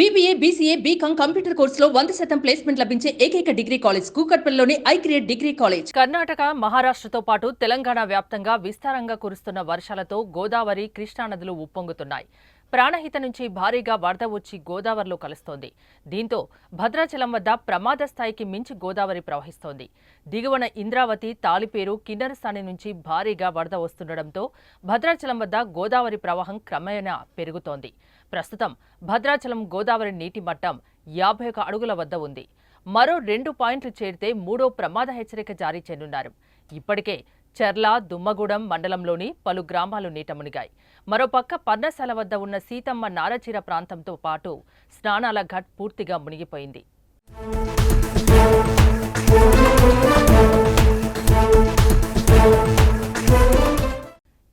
BBA BCA BCom computer కోర్సులో వంద శాతం ప్లేస్మెంట్ లభించే ఏకైక degree college కూకట్పల్లిలోని I create degree college Karnataka మహారాష్ట్రతో పాటు తెలంగాణ వ్యాప్తంగా విస్తారంగా కురుస్తున్న వర్షాలతో గోదావరి కృష్ణానదులు ఉప్పొంగుతున్నాయి. ప్రాణహిత నుంచి భారీగా వరద వచ్చి గోదావరిలో కలుస్తోంది. దీంతో భద్రాచలం వద్ద ప్రమాద స్థాయికి మించి గోదావరి ప్రవహిస్తోంది. దిగువన ఇంద్రావతి తాలిపేరు కిన్నరస్థాని నుంచి భారీగా వరద వస్తుండటంతో భద్రాచలం వద్ద గోదావరి ప్రవాహం క్రమేణా పెరుగుతోంది. ప్రస్తుతం భద్రాచలం గోదావరి నీటి మట్టం యాభై ఒక అడుగుల వద్ద ఉంది. మరో రెండు పాయింట్లు చేరితే మూడో ప్రమాద హెచ్చరిక జారీ చేయనున్నారు. ఇప్పటికే చెర్ల దుమ్మగూడెం మండలంలోని పలు గ్రామాలు నీట మునిగాయి. మరోపక్క పర్ణశాల వద్ద ఉన్న సీతమ్మ నారచీర ప్రాంతంతో పాటు స్నానాల ఘట్ పూర్తిగా మునిగిపోయింది.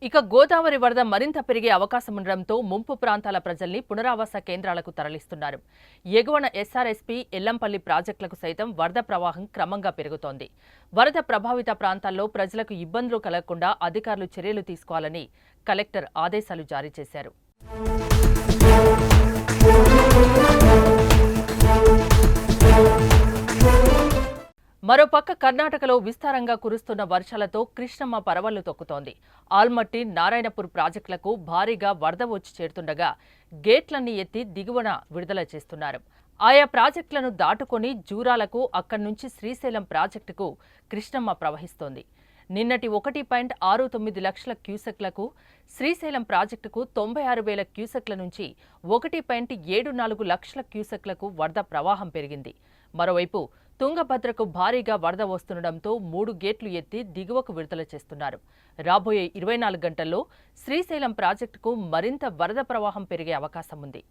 ఇక గోదావరి వరద మరింత పెరిగే అవకాశం ఉండడంతో ముంపు ప్రాంతాల ప్రజల్ని పునరావాస కేంద్రాలకు తరలిస్తున్నారు. ఎగువన ఎస్ఆర్ఎస్పీ ఎల్లంపల్లి ప్రాజెక్టులకు సైతం వరద ప్రవాహం క్రమంగా పెరుగుతోంది. వరద ప్రభావిత ప్రాంతాల్లో ప్రజలకు ఇబ్బందులు కలగకుండా అధికారులు చర్యలు తీసుకోవాలని కలెక్టర్ ఆదేశాలు జారీ చేశారు. మరోపక్క కర్ణాటకలో విస్తారంగా కురుస్తున్న వర్షాలతో కృష్ణమ్మ పరవళ్ళు తొక్కుతోంది. ఆల్మట్టి నారాయణపూర్ ప్రాజెక్టులకు భారీగా వరద వచ్చి చేరుతుండగా గేట్లన్నీ ఎత్తి దిగువన విడుదల చేస్తున్నారు. ఆయా ప్రాజెక్టులను దాటుకొని జూరాలకు అక్కడి నుంచి శ్రీశైలం ప్రాజెక్టుకు కృష్ణమ్మ ప్రవహిస్తోంది. నిన్నటి ఒకటి పాయింట్ ఆరు తొమ్మిది లక్షల క్యూసెక్లకు శ్రీశైలం ప్రాజెక్టుకు తొంభై ఆరు వేల క్యూసెక్ల నుంచి ఒకటి పాయింట్ ఏడు నాలుగు లక్షల క్యూసెక్లకు వరద ప్రవాహం పెరిగింది. మరోవైపు తుంగభద్రకు భారీగా వరద వస్తుండటంతో మూడు గేట్లు ఎత్తి దిగువకు విడుదల చేస్తున్నారు. రాబోయే ఇరవై నాలుగు గంటల్లో శ్రీశైలం ప్రాజెక్టుకు మరింత వరద ప్రవాహం పెరిగే అవకాశం ఉంది.